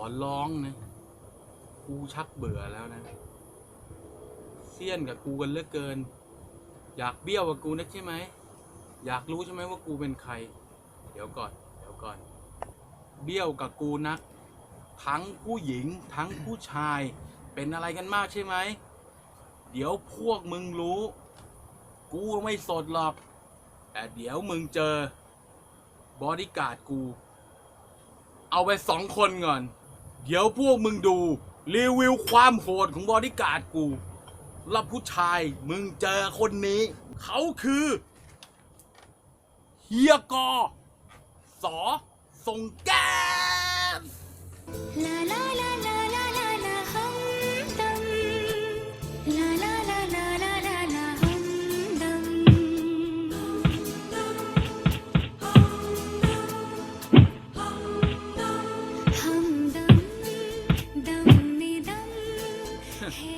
อร้องนะ กูชักเบื่อแล้วนะ เสี้ยนกับกูกันเลือเกิน อยากเบี้ยวกับกูนักใช่ไหม อยากรู้ใช่ไหมว่ากูเป็นใคร เดี๋ยวก่อน เดี๋ยวก่อน เบี้ยวกับกูนัก ทั้งผู้หญิง ทั้งผู้ชาย เป็นอะไรกันมากใช่ไหม เดี๋ยวพวกมึงรู้ กูไม่สดหรอก แต่เดี๋ยวมึงเจอบอดี้การ์ดกู เอาไปสองคนก่อน เดี๋ยวพวกมึงดู รีวิวความโหดของบอดี้การ์ดกูรับผู้ชายมึงเจอคนนี้ เขาคือเฮียกอสอทรงแก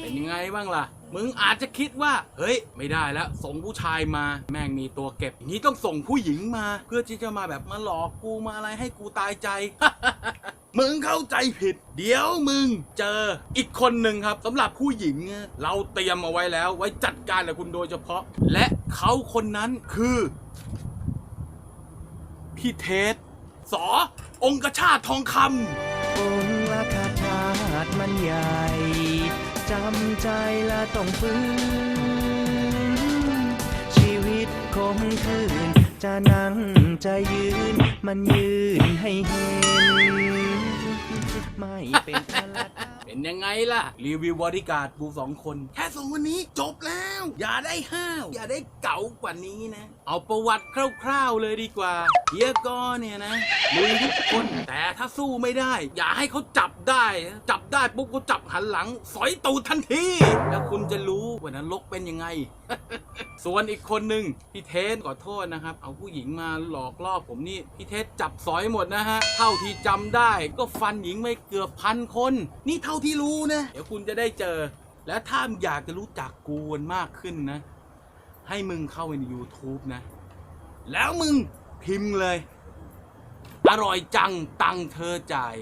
เป็นยังไงบ้างล่ะ มึงอาจจะคิดว่า เฮ้ย ไม่ได้แล้ว ส่งผู้ชายมาแม่งมีตัวเก็บอย่างนี้ต้องส่งผู้หญิงมา เพื่อที่จะมาแบบมาหลอกกูมาอะไรให้กูตายใจ มึงเข้าใจผิด เดี๋ยวมึงเจออีกคนหนึ่งครับสำหรับผู้หญิง เราเตรียมเอาไว้แล้ว ไว้จัดการกับคุณโดยเฉพาะ และเขาคนนั้นคือพี่เทสสอองคชาติทองคำองค์ชาติมันใหญ่ำใจและต้องฝืน ชีวิตคมคืน จะนั่งจะยืน มันยืนให้เห็น ไม่เป็นอะไร เป็นยังไงล่ะ รีวิวบริการกูสองคน แค่สองวันนี้จบแล้ว อย่าได้ห้าว อย่าได้เก๋ากว่านี้นะ เอาประวัติคร่าว ๆเลยดีกว่าเฮียกอเนี่ยนะลุยทุกคน แต่ถ้าสู้ไม่ได้ อย่าให้เขาจับได้ จับได้ปุ๊บก็จับหันหลัง สอยตูดทันที แล้วคุณจะรู้ ว่านรกเป็นยังไง ส่วนอีกคนหนึ่งพี่เทสขอโทษนะครับ เอาผู้หญิงมาหลอกล่อผมนี่พี่เทสจับสอยหมดนะฮะ เท่าที่จำได้ก็ฟันหญิงไม่เกือบพันคน นี่เท่าที่รู้นะ เดี๋ยวคุณจะได้เจอ และถ้าอยากจะรู้จักกูนมากขึ้นนะ ให้มึงเข้าไปใน YouTube นะ แล้วมึงพิมพ์เลย อร่อยจังตังเธอจ่าย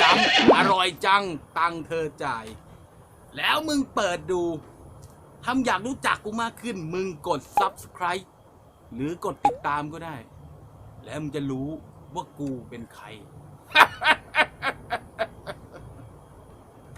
ย้ำอร่อยจังตังเธอจ่าย แล้วมึงเปิดดู ทำอยากรู้จักกูมากขึ้น มึงกด subscribe หรือกดติดตามก็ได้ แล้วมึงจะรู้ว่ากูเป็นใคร